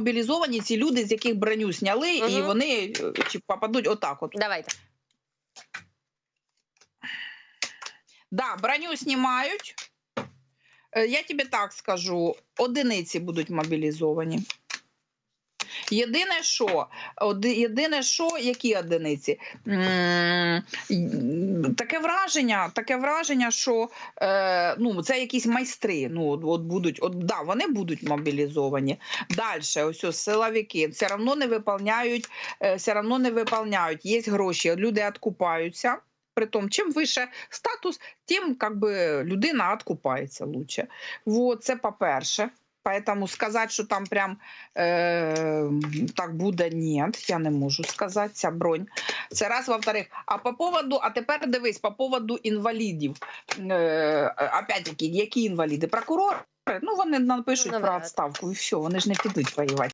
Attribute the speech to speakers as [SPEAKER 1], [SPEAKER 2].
[SPEAKER 1] мобілізовані ці люди, з яких броню зняли, і вони е, чи попадуть отак. От
[SPEAKER 2] Давайте.
[SPEAKER 1] да, броню знімають. Е, Я тобі так скажу: одиниці будуть мобілізовані. Єдине, що, єдине, що, які одиниці? Таке враження, таке враження, що е, ну, це якісь майстри. Ну, от, будуть, от, да, вони будуть мобілізовані. Далі, ось силовики все одно не виповняють, е, все одно не виповняють. Є гроші, люди відкупаються. Притом, чим вище статус, тим как би, людина відкупається лучше. Вот, це по-перше. Поэтому сказати, що там прям е, так буде, ні, я не можу сказати, ця бронь. Це раз, во-вторых. А по поводу, а тепер дивись, по поводу інвалідів. Е, опять-таки, які інваліди? Прокурори? Ну, вони напишуть про
[SPEAKER 2] Навряд.
[SPEAKER 1] відставку і все, вони ж не підуть воювати.